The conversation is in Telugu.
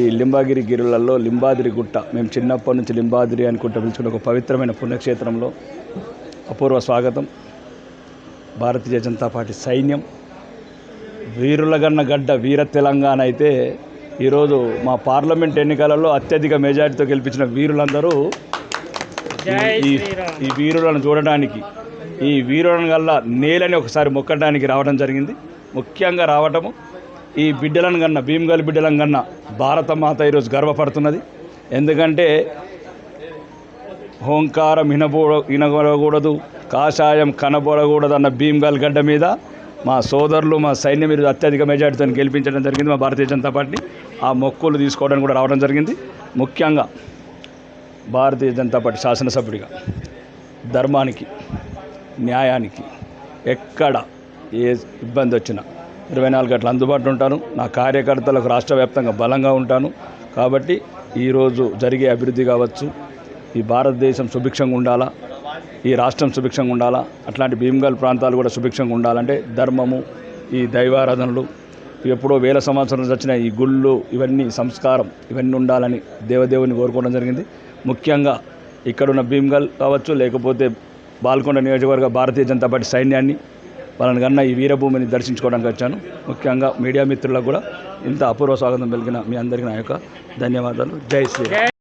ఈ లింబాగిరి గిరులలో లింబాదిరి గుట్ట. మేము చిన్నప్పటి నుంచి లింబాదిరి అనుకుంటూ పిలుచుకున్న ఒక పవిత్రమైన పుణ్యక్షేత్రంలో అపూర్వ స్వాగతం. భారతీయ జనతా పార్టీ సైన్యం. వీరులగన్న గడ్డ వీర తెలంగాణ అయితే ఈరోజు మా పార్లమెంట్ ఎన్నికలలో అత్యధిక మెజారిటీతో గెలిపించిన వీరులందరూ ఈ వీరులను చూడడానికి ఈ వీరులను గల్ల నేలని ఒకసారి మొక్కడానికి రావడం జరిగింది. ముఖ్యంగా రావటము ఈ బిడ్డలను కన్నా భీమగల్ బిడ్డలను కన్నా భారత మాత ఈరోజు గర్వపడుతున్నది. ఎందుకంటే హోంకారం ఇనబూడ వినబడకూడదు కాషాయం కనబడకూడదు అన్న భీమ్గల్ గడ్డ మీద మా సోదరులు మా సైన్యం మీరు అత్యధిక మెజార్టీతో గెలిపించడం జరిగింది మా భారతీయ జనతా పార్టీ. ఆ మొక్కులు తీసుకోవడానికి కూడా రావడం జరిగింది. ముఖ్యంగా భారతీయ జనతా పార్టీ శాసనసభ్యుడిగా ధర్మానికి న్యాయానికి ఎక్కడ ఏ ఇబ్బంది వచ్చినా ఇరవై నాలుగు గంటలు అందుబాటులో ఉంటాను. నా కార్యకర్తలకు రాష్ట్ర వ్యాప్తంగా బలంగా ఉంటాను. కాబట్టి ఈరోజు జరిగే అభివృద్ధి కావచ్చు ఈ భారతదేశం సుభిక్షంగా ఉండాలా ఈ రాష్ట్రం సుభిక్షంగా ఉండాలా అట్లాంటి భీమగల్ ప్రాంతాలు కూడా సుభిక్షంగా ఉండాలంటే ధర్మము ఈ దైవారాధనలు ఎప్పుడో వేల సంవత్సరాలు వచ్చిన ఈ గుళ్ళు ఇవన్నీ సంస్కారం ఇవన్నీ ఉండాలని దేవదేవుని కోరుకోవడం జరిగింది. ముఖ్యంగా ఇక్కడున్న భీమ్గల్ కావచ్చు లేకపోతే బాల్కొండ నియోజకవర్గ భారతీయ జనతా పార్టీ సైన్యాన్ని వాళ్ళని కన్నా ఈ వీరభూమిని దర్శించుకోవడానికి వచ్చాను. ముఖ్యంగా మీడియా మిత్రులకు కూడా ఇంత అపూర్వ స్వాగతం పలికిన మీ అందరికీ నా యొక్క ధన్యవాదాలు. జై శ్రీ